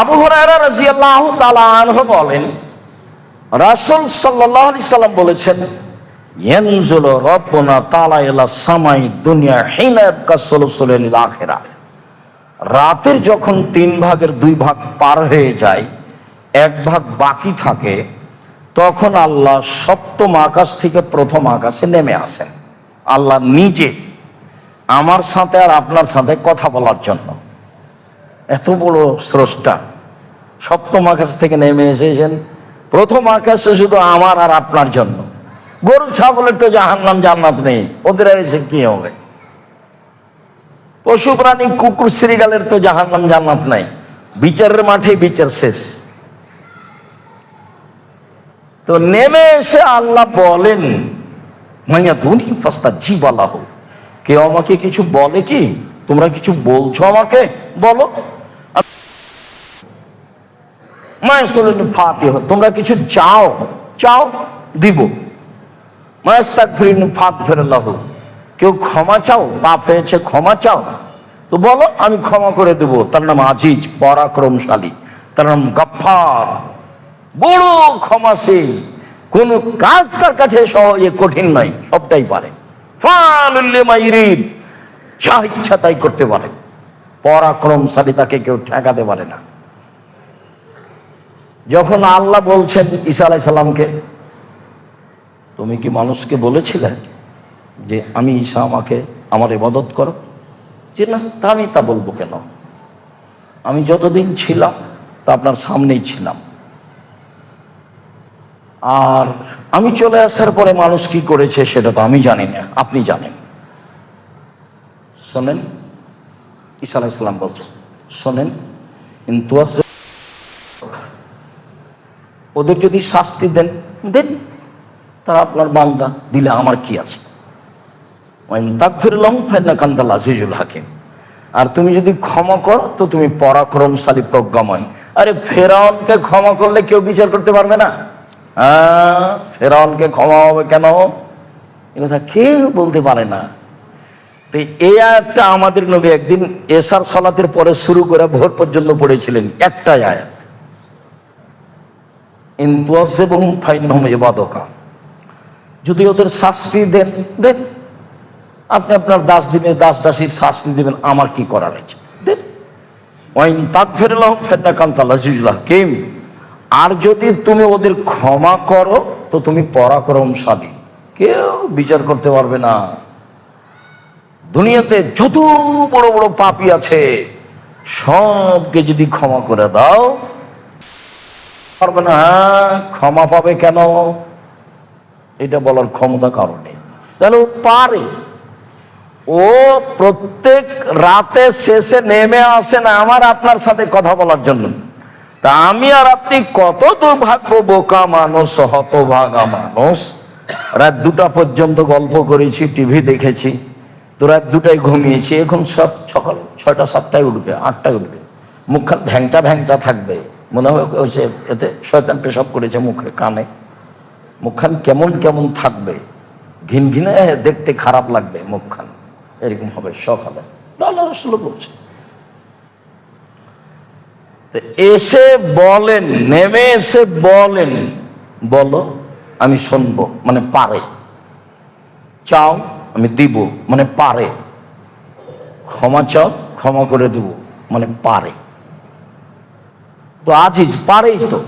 আবু হরায়রা রাদিয়াল্লাহু তাআলা বলেন, রাসূল আলাইহি সাল্লাম বলেছেন, ইয়ানজুলু রাব্বুনা ইলা সামাই দুনিয়া হিনা ইয়াবকা সুলসুলিল আখিরাহ রাতের যখন তিন ভাগের দুই ভাগ পার হয়ে যায়, এক ভাগ বাকি থাকে, তখন আল্লাহ সপ্তম আকাশ থেকে প্রথম আকাশে নেমে আসেন। আল্লাহ নিজে আমার সাথে আর আপনার সাথে কথা বলার জন্য। এত বড় স্রষ্টা। সপ্তম আকাশ থেকে নেমে এসেছেন। প্রথম আকাশে শুধু আমার আর আপনার জন্য। গরু, ছাগলের তো জাহান্নাম, জান্নাত নেই। ওদের আর এসে কি হবে? পশু, প্রাণী, কুকুর শ্রীগালের তো জাহান্নাম, জান্নাত নাই। বিচারের মাঠে বিচার শেষ। তো নেমে এসে আল্লাহ বলেন, মাইয়া ধুনি ফাস্তা জীবালাহ। কেউ আমাকে কিছু বলে কি? তোমরা কিছু বলছো আমাকে? বলো। তোমরা কিছু চাও চাও, দিব। কেউ ক্ষমা চাও, পাপ হয়েছে, ক্ষমা চাও, তো বলো, আমি ক্ষমা করে দেব। তার নাম আজিজ, পরাক্রমশালী। তার নাম গফার বড় ক্ষমাশীল। কোন কাজ তার কাছে সহজে কঠিন নয়, সবটাই পারে। যা ইচ্ছা তাই করতে পারে। পরাক্রমশালী তাকে কেউ ঠেকাতে পারে না। যখন আল্লাহ বলছেন ঈসা আলাই তুমি কি মানুষকে বলেছিলে যে আমি ঈসা আমাকে, আমার ইবাদত করো? যে না, তা আমি তা বলব কেন? আমি যতদিন ছিলাম, তা আপনার সামনেই ছিলাম। আর আমি চলে আসার পরে মানুষ কি করেছে সেটা তো আমি জানি না, আপনি জানেন। শোনেন, ঈসা আলাইসাল্লাম বলছেন শোনেন কিন্তু ওদের যদি শাস্তি দেন দেন, তারা আপনার বান্দা, দিলে আমার কি আছে? হাকিম। আর তুমি যদি ক্ষমা করো, তো তুমি পরাক্রমশালী প্রজ্ঞাময়। আরে ফেরাউনকে ক্ষমা করলে কেউ বিচার করতে পারবে না? হ্যাঁ ফেরাউনকে ক্ষমা হবে কেন? এ কথা কেউ বলতে পারে না। তো এই আয়াতটা আমাদের নবী একদিন এসার সলাতের পরে শুরু করে ভোর পর্যন্ত পড়েছিলেন, একটাই আয়াত। ইবাদকা যদি ওদের শাস্তি দেন দেন। আপনি আপনার দাস দিবেন দাস দাসীর শাস্তি দিবেন, আমার কি করার আছে? দেন। ওয়াইন তাক ফেরলাম ফেরনা কান্তাল্লাহ কিম আর যদি তুমি ওদের ক্ষমা করো, তো তুমি পরাক্রমশালী কেউ বিচার করতে পারবে না। দুনিয়াতে যত বড় বড় পাপি আছে, সবকে যদি ক্ষমা করে দাও পারবে না হ্যাঁ, ক্ষমা পাবে কেন? এটা বলার ক্ষমতা কারণে তাহলে ও পারে। ও প্রত্যেক রাতে শেষে নেমে আসেন আমার আপনার সাথে কথা বলার জন্য। তা আমি আর আপনি কত দুর্ভাগ্য বোকা মানুষ হতভাগা মানুষ। রাত দুটা পর্যন্ত গল্প করেছি টিভি দেখেছি। তো রাত দুটায় ঘুমিয়েছি এখন সব সকাল ছয়টা সাতটায় উঠবে আটটায় উঠবে। মুখখান ভ্যাংচা ভ্যাংচা থাকবে। মনে হয় ওই এতে শয়তান পেশাব করেছে মুখে, কানে। মুখখান কেমন কেমন থাকবে ঘিন ঘিনে দেখতে খারাপ লাগবে মুখখান। এরকম হবে আল্লাহ রসুল বলছে। এসে বলেন, নেমে এসে বলেন, বলো, আমি শুনব মানে পারে। চাও, আমি দিব মানে পারে। ক্ষমা চাও, ক্ষমা করে দিব মানে পারে। তো আজিজ পারেই তো।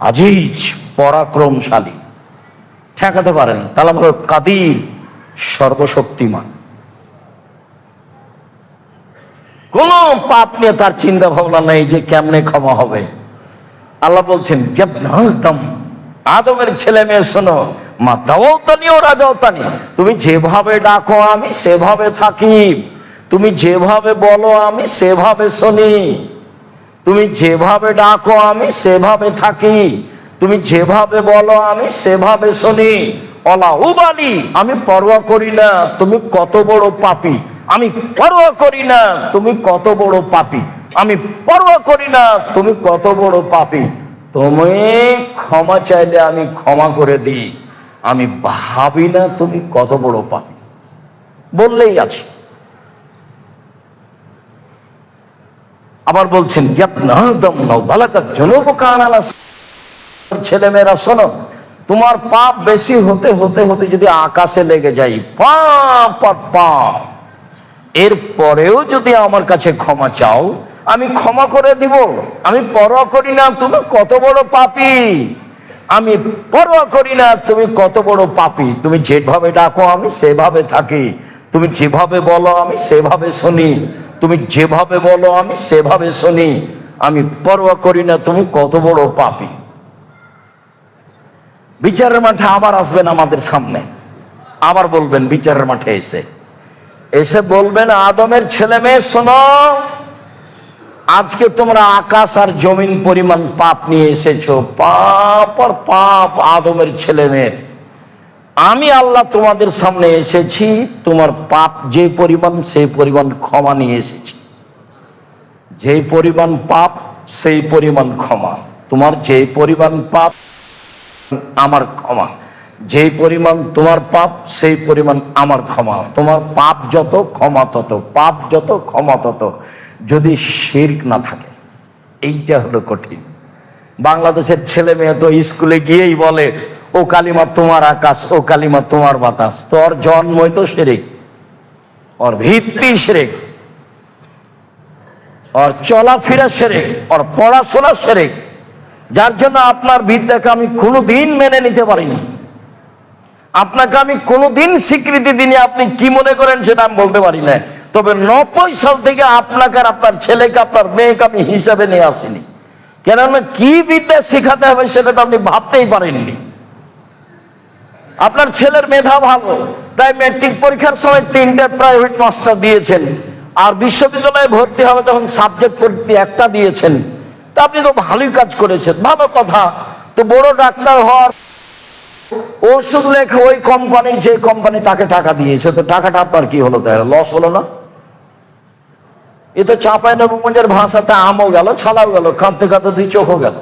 আজিজ পরাক্রমশালী। ঠেকাতে পারেন তাহলে আমরা কাদির সর্বশক্তিমান। কোন পাপ নিয়ে তার চিন্তা ভাবনা নেই যে কেমনে ক্ষমা হবে। আল্লাহ বলছেন আদমের ছেলে মেয়ে, শোনো। মা দাওতানি ও রাজাওতানি। তুমি যেভাবে ডাকো, আমি সেভাবে থাকি। তুমি যেভাবে বলো, আমি সেভাবে শুনি। তুমি যেভাবে ডাকো, আমি সেভাবে থাকি। তুমি যেভাবে বলো, আমি সেভাবে শুনি। অলা উবালি আমি পরোয়া করি না, তুমি কত বড় পাপি। আমি পরোয়া করি না, তুমি কত বড় পাপি। আমি পরোয়া করি না, তুমি কত বড় পাপি। তুমি ক্ষমা চাইলে আমি ক্ষমা করে দিই। আমি ভাবি না তুমি কত বড় পাপি। বললেই আছে। আবার বলছেন ছেলে মেয়েরা, শোনো, তোমার পাপ বেশি হতে হতে হতে যদি আকাশে লেগে যাই, পাপ আর পাপ। এরপরেও যদি আমার কাছে ক্ষমা চাও, আমি ক্ষমা করে দিব। আমি পরোয়া করি না, তুমি কত বড় পাপি। আমি পরোয়া করি না, তুমি কত বড় পাপী। তুমি যেভাবে ডাকো, আমি সেভাবে থাকি। তুমি যেভাবে বলো, আমি সেভাবে শুনি। তুমি যেভাবে বলো, আমি সেভাবে শুনি। আমি পরোয়া করি না, তুমি কত বড় পাপী। বিচারের মাঠে আবার আসবেন আমাদের সামনে। আবার বলবেন, বিচারের মাঠে এসে। এসে বলবেন, আদমের ছেলে মেয়ে, শোনো, আজকে তোমরা আকাশ আর জমিন পরিমাণ পাপ নিয়ে এসেছ। পাপ আর পাপ আদমের ছেলে মেয়ের। আমি আল্লাহ তোমাদের সামনে এসেছি, তোমার পাপ যে পরিমাণ, সেই পরিমাণ ক্ষমা নিয়ে এসেছি। যে পরিমাণ পাপ, সেই পরিমাণ ক্ষমা। তোমার যে পরিমাণ পাপ, আমার ক্ষমা। যে পরিমাণ তোমার পাপ, সেই পরিমাণ আমার ক্ষমা। তোমার পাপ যত, ক্ষমা তত। পাপ যত, ক্ষমা তত। যদি শির্ক না থাকে, এইটা হলো কঠিন। বাংলাদেশের ছেলে মেয়ে তো স্কুলে গিয়েই বলে ও কালিমা তোমার আকাশ, ও কালিমা তোমার বাতাস। তোর জন্মই তো সেরেক ওর ভিত্তি সেরেক ওর চলাফেরা সেরেক ওর পড়াশোনা সেরেক যার জন্য আপনার বিদ্যাকে আমি কোনোদিন মেনে নিতে পারিনি। আপনাকে আমি কোনোদিন স্বীকৃতি দিনি আপনি কি মনে করেন সেটা আমি বলতে পারি না। তবে নব্বই সাল থেকে আপনাকে আর আপনার ছেলেকে, আপনার মেয়েকে আমি হিসাবে নিয়ে আসিনি। কেননা কি বিদ্যা শেখাতে হবে সেটা তো আপনি ভাবতেই পারেননি। আপনার ছেলের মেধা ভালো, তাই ম্যাট্রিক পরীক্ষার সময় তিনটে প্রাইভেট মাস্টার দিয়েছেন। আর বিশ্ববিদ্যালয়ে ভর্তি হবে তখন সাবজেক্ট ভর্তি একটা দিয়েছেন। তা আপনি তো ভালোই কাজ করেছেন, ভালো কথা। তো বড় ডাক্তার হওয়ার ওষুধ লেখা ওই কোম্পানি যে কোম্পানি তাকে টাকা দিয়েছে। তো টাকাটা আপনার কি হলো তাই লস হলো না? এ তো চাপায় নবগঞ্জের ভাষাতে আমও গেল, ছালাও গেল, কাঁদতে কাঁদতে দুই চোখও গেল।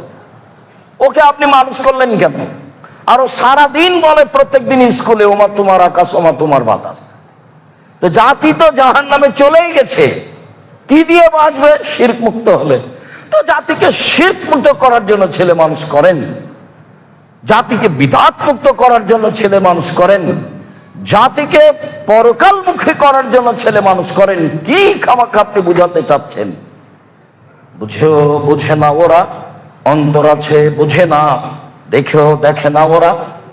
ওকে আপনি মানুষ করলেন কেন? আরও সারাদিন বলে প্রত্যেকদিন স্কুলে, ওমা তোমার আকাশ, ওমা তোমার বাতাস। তো জাতি তো জাহান নামে চলেই গেছে। কি দিয়ে বাঁচবে? শির্ক মুক্ত হলে। তো জাতিকে শির্ক মুক্ত করার জন্য ছেলে মানুষ করেন। জাতিকে বিধাত মুক্ত করার জন্য ছেলে মানুষ করেন। জাতিকে পরকাল মুখে করার জন্য ছেলে মানুষ করেন। কি খামাখা আপনি বুঝাতে চাচ্ছেন? বুঝেও বুঝে না ওরা। অন্তর আছে, বুঝে না। দেখেও দেখে না ওরা,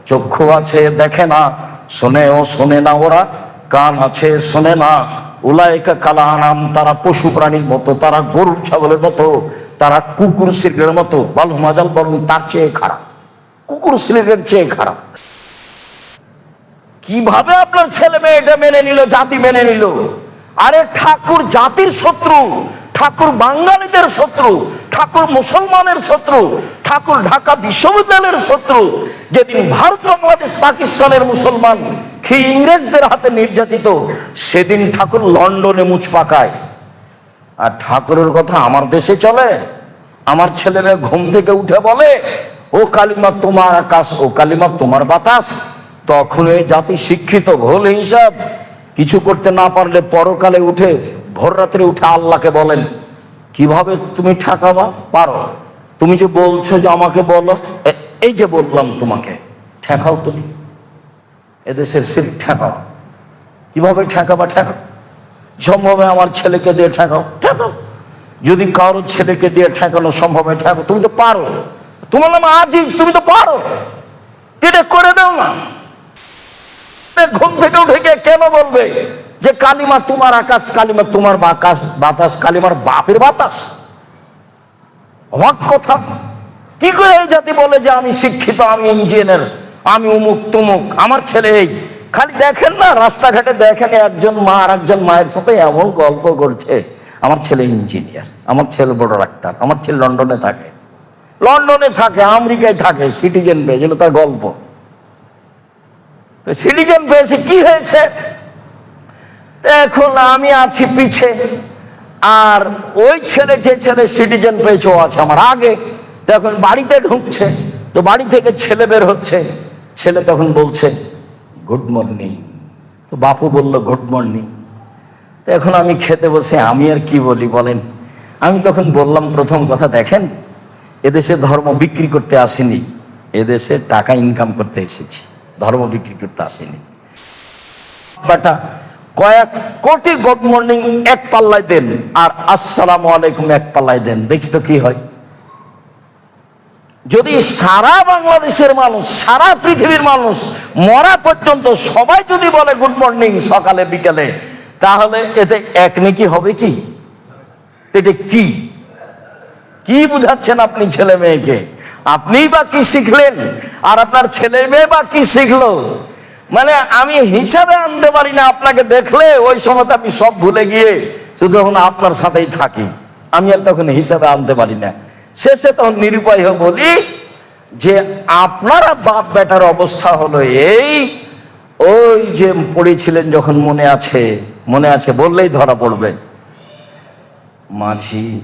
চক্ষু আছে দেখে না, শোনেও শোনে না ওরা, কান আছে শোনে না। উলায়কা কালা আনাম তারা পশু প্রাণীর মতো, তারা গরু ছাগলের মতো, তারা কুকুর সিরকের মতো, বালু মাজাল বরং তার চেয়ে খারাপ। কুকুর সিলেটের চেয়ে খারাপ। কীভাবে আপনার ছেলে মেয়ে এটা মেনে নিল, জাতি মেনে নিল? আরে ঠাকুর, জাতির শত্রু। ঠাকুর বাঙালিদের শত্রু, ঠাকুর মুসলমানের শত্রু, ঠাকুর ঢাকা বিশ্ববিদ্যালয়ের শত্রু, যেদিন ভারত, বাংলাদেশ, পাকিস্তানের মুসলমান কি ইংরেজদের হাতে নির্যাতিত, সেদিন ঠাকুর লন্ডনে মুচ পাকায়। আর ঠাকুরের কথা আমার দেশে চলে, আমার ছেলেরা ঘুম থেকে উঠে বলে, ও কালিমা তোমার আকাশ, ও কালিমা তোমার বাতাস তখন এই জাতি শিক্ষিত, ভুল হিসাব, কিছু করতে না পারলে পরকালে উঠে ভোর রাত্রে উঠে আল্লাহকে বলেন, কীভাবে তুমি ঠেকাবা? পারো। তুমি যে বলছো যে আমাকে বলো এই যে বললাম তোমাকে, ঠেকাও তুমি। এদেশের সিট ঠেকাও। কীভাবে ঠেকাবা? ঠেকাও। সম্ভব আমার ছেলেকে দিয়ে ঠেকাও? ঠেকাও। যদি কারও ছেলেকে দিয়ে ঠেকানো সম্ভব হয়, ঠেকাও। তুমি তো পারো। তোমার নাম আজিজ, তুমি তো পারো। এটা করে দাও না। ঘুম থেকে উঠে গিয়ে কেন বলবে? যে কালিমা তোমার আকাশ, কালিমা তোমার বাকাশ, বাতাস, কালিমার বাপের বাতাস। অবাক কথা। কি করে এই জাতি বলে যে আমি শিক্ষিত, আমি ইঞ্জিনিয়ার, আমি উমুক তুমুক, আমার ছেলে এই। খালি দেখেন না, রাস্তাঘাটে দেখেন একজন মা আর একজন মায়ের সাথে এমন গল্প করছে। আমার ছেলে ইঞ্জিনিয়ার, আমার ছেলে বড় ডাক্তার, আমার ছেলে লন্ডনে থাকে। লন্ডনে থাকে, আমেরিকায় থাকে, সিটিজেন পেয়ে, যেন তার গল্প। সিটিজেন পেয়েছে কি হয়েছে? এখন আমি আছি পিছে। আর ওই ছেলে, যে ছেলে সিটিজেন পেয়েছে, ও আছে আমার আগে। এখন বাড়িতে ঢুকছে। তো বাড়ি থেকে ছেলে বের হচ্ছে। ছেলে তখন বলছে গুড মর্নিং তো বাপু বলল গুড মর্নিং তো এখন আমি খেতে বসে, আমি আর কি বলি বলেন? আমি তখন বললাম, প্রথম কথা দেখেন, এদেশে ধর্ম বিক্রি করতে আসেনি। এদেশে টাকা ইনকাম করতে এসেছি। ধর্ম বিক্রি করতে আসেনি। বাটা কয়েক কোটি গুড মর্নিং এক পাল্লায় দেন, আর আসসালামু আলাইকুম এক পাল্লায় দেন। দেখি তো কি হয়। যদি সারা বাংলাদেশের মানুষ, সারা পৃথিবীর মানুষ মরা পর্যন্ত সবাই যদি বলে গুড মর্নিং সকালে, বিকেলে, তাহলে এতে এক নাকি হবে কি? এটা কি? কি বুঝাচ্ছেন আপনি ছেলে মেয়েকে? আপনিই বা কি শিখলেন? আর আপনার ছেলে মেয়ে বা কি শিখলো? মানে আমি হিসাবে আনতে পারি না আপনাকে দেখলে, ওই সময় আমি সব ভুলে গিয়ে শুধু তখন আপনার সাথেই থাকি। আমি আর তখন হিসাবে আনতে পারি না। শেষে তখন নিরুপায় বলি যে, আপনারা বাপ বেটার অবস্থা হলো এই, ওই যে পড়েছিলেন যখন মনে আছে মনে আছে বললেই ধরা পড়বে। মাঝি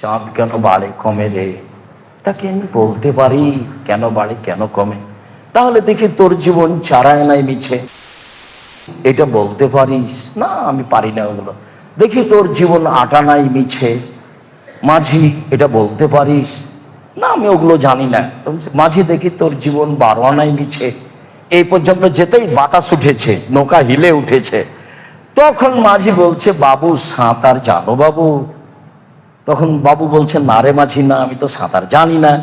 চাঁদ কেন বাড়ে কমে রে? তাকে আমি বলতে পারি, কেন বাড়ে, কেন কমে? তাহলে দেখি তোর জীবন চারায় নাই মিছে। এটা বলতে পারিস? না, আমি পারি না ওগুলো। দেখি তোর জীবন আটা নাই মিছে। মাঝি, এটা বলতে পারিস? না, আমি ওগুলো জানি না। মাঝি, দেখি তোর জীবন বারো নাই মিছে। এই পর্যন্ত যেতেই বাতাস উঠেছে, নৌকা হিলে উঠেছে। তখন মাঝি বলছে, বাবু সাঁতার জানো বাবু? তখন বাবু বলছে, না রে মাঝি, না, আমি তো সাঁতার জানি না।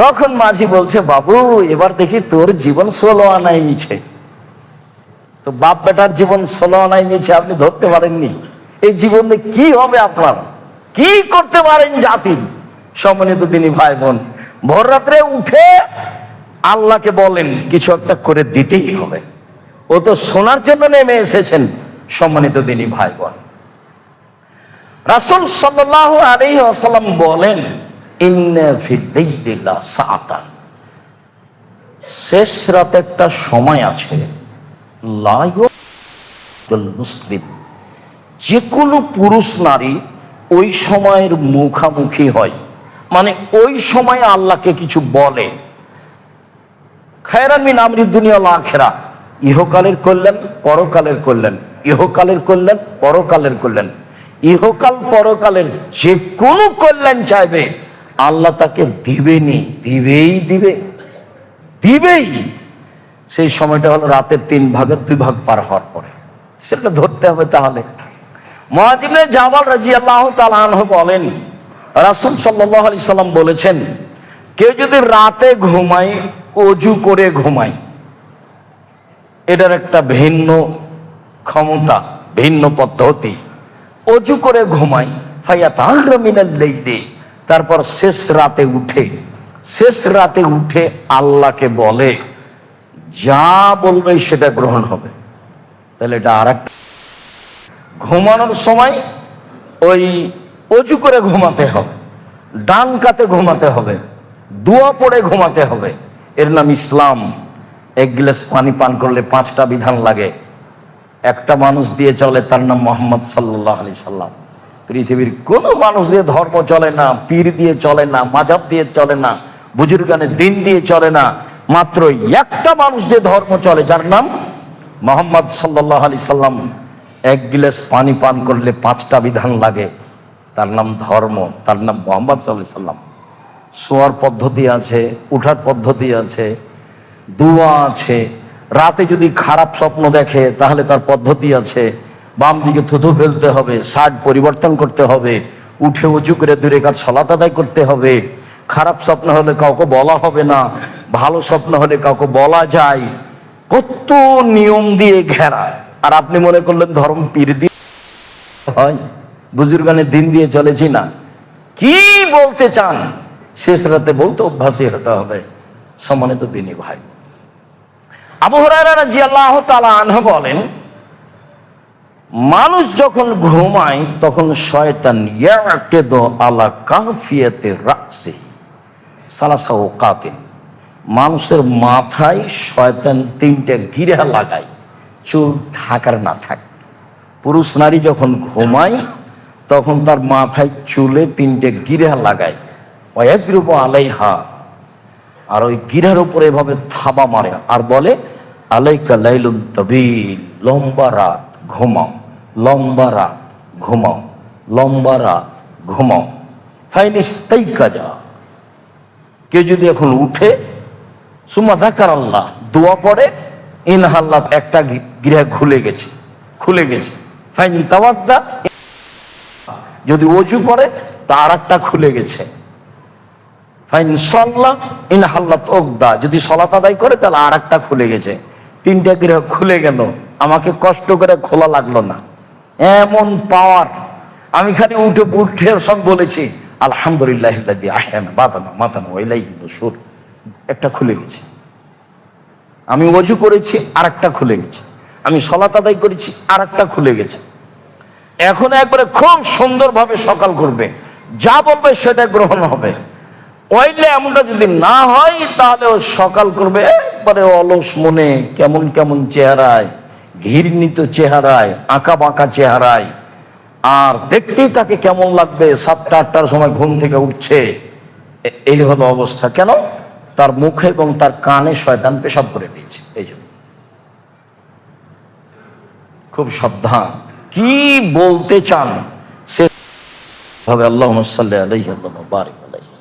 তখন মাঝি বলছে, বাবু, এবার দেখি তোর জীবন ষোলো আনাই মিছে। তো বাপ বেটার জীবন ষোলো আনাই মিছে, আপনি ধরতে পারেননি। এই জীবনে কি হবে আপনার? কি করতে পারেন জাতির? সম্মানিত তিনি ভাই বোন ভোর রাত্রে উঠে আল্লাহকে বলেন, কিছু একটা করে দিতেই হবে। ও তো শোনার জন্য নেমে এসেছেন, সম্মানিত তিনি ভাই বোন রাসূল সাল্লাল্লাহু আলাইহি ওয়াসাল্লাম বলেন শেষ রাতে একটা সময় আছে মুসলিম। যে কোনো পুরুষ নারী ওই সময়ের মুখামুখি হয়। মানে ওই সময় আল্লাহকে কিছু বলে। খায়রান মিন আমরি দুনিয়া আখেরা। ইহকালের করলেন পরকালের করলেন ইহকালের করলেন পরকালের করলেন ইহকাল, পরকালের যে কোনো কল্যাণ চাইবে আল্লাহ তাকে দিবেনি, দিবেই দিবে। দিবেই। সেই সময়টা হলো রাতের তিন ভাগের দুই ভাগ পার হওয়ার পরে। সেটা ধরতে হবে তাহলে। মহাজিবনে জামাল রাজি আল্লাহ বলেন, রাসুল সাল্লাহ আলি সাল্লাম বলেছেন, কেউ যদি রাতে ঘুমায়, অজু করে ঘুমায়। এটার একটা ভিন্ন ক্ষমতা, ভিন্ন পদ্ধতি। অজু করে ঘুমাই ফাইয়া তাহমিনাল লেইদে তারপর শেষ রাতে উঠে, শেষ রাতে উঠে আল্লাহকে বলে, যা বলবে সেটা গ্রহণ হবে। তাহলে এটা আর ঘুমানোর সময় ওই অজু করে ঘুমাতে হবে, ডান কাতে ঘুমাতে হবে, দোয়া পড়ে ঘুমাতে হবে। এর নাম ইসলাম। এক গ্লাস পানি পান করলে পাঁচটা বিধান লাগে। একটা মানুষ দিয়ে চলে তার নাম মোহাম্মদ সাল্লাহ আলি সাল্লাম। পৃথিবীর কোনো মানুষ দিয়ে ধর্ম চলে না, পীর দিয়ে চলে না মাঝাব দিয়ে চলে না বুজুর্গানের দিন দিয়ে চলে না, মাত্র একটা মানুষ দিয়ে ধর্ম চলে, যার নাম মোহাম্মদ সাল্লাহ আলি সাল্লাম। এক গিলাস পানি পান করলে পাঁচটা বিধান লাগে, তার নাম ধর্ম, তার নাম মোহাম্মদ সাল্লাহ সাল্লাম। শোয়ার পদ্ধতি আছে, উঠার পদ্ধতি আছে, দোয়া আছে, রাতে যদি খারাপ স্বপ্ন দেখে তাহলে তার পদ্ধতি আছে বাম দিকে থুথু ফেলতে হবে শার্ট পরিবর্তন করতে হবে, উঠে উঁচু করে দূরে কাজ সলাত আদায় করতে হবে। খারাপ স্বপ্ন হলে কাউকে বলা হবে না, ভালো স্বপ্ন হলে কাউকে বলা যায়। কত নিয়ম দিয়ে ঘেরা। আর আপনি মনে করলেন ধর্ম পীর দিয়ে হয়? বুজুর্গানের দিন দিয়ে চলেছি না। কি বলতে চান? শেষ রাতে বলতে অভ্যাসী হতে হবে। সম্মানিত দিনী ভাই। আবু হুরায়রা রাদিয়াল্লাহু তাআলা আনহু বলেন মানুষ যখন ঘুমায়, তখন শয়তান আলা কাফিয়াতে রাসি, সালাসা ওকাতিন। মানুষের মাথায় শয়তান তিনটে গিরা লাগায়, চুল থাকার না থাক। পুরুষ নারী যখন ঘুমায়, তখন তার মাথায় চুলে তিনটে গিরা লাগায়। ওয়াজরুব আলাইহা, আর ওই গিরার উপরে এভাবে থাবা মারে, আর বলে, আলাইকা লাইলুন তবিল, লম্বা রাত, ঘুমাও। লম্বা রাত ঘুমাও, লম্বা রাত ঘুমাও। ফাইনিস তাই কাজা কেউ যদি এখন উঠে সুমা ধাকার আল্লাহ, দোয়া পড়ে ইনহাল্লাহ একটা গৃহ খুলে গেছে খুলে গেছে। ফাইন তাওয়াদ্দা, যদি অজু করে, তা আর একটা খুলে গেছে। ফাইন সল্লাহ ইনহাল্লাত ওকদা যদি সলাত আদায় করে, তাহলে আর একটা খুলে গেছে। তিনটা গৃহ খুলে গেল, আমাকে কষ্ট করে খোলা লাগল না। এমন পাওয়ার। আমি খালি উঠে উঠে সব বলেছি, আলহামদুলিল্লাহ আহেন বাতানা মাতানা ওইলাই সুর একটা খুলে গেছে। আমি অজু করেছি আর একটা খুলে গেছে। আমি সলাত আদায় করেছি আর একটা খুলে গেছে। এখন একবারে খুব সুন্দরভাবে সকাল করবে যা বলবে সেটা গ্রহণ হবে। ওইলে এমনটা যদি না হয়, তাহলে সকাল করবে, একবারে অলস মনে, কেমন কেমন চেহারায়। ঘৃণিত চেহারায় আঁকা বাঁকা চেহারায়। আর দেখতেই তাকে কেমন লাগবে সাতটা, আটটার সময় ঘুম থেকে উঠছে। এই হলো অবস্থা। কেন? তার মুখে এবং তার কানে শয়তান পেশাব করে দিয়েছে। এই জন্য। খুব সাবধান। কি বলতে চান? সে ভাবে আল্লাহ সাল্লাহ আলাইহি বারিক।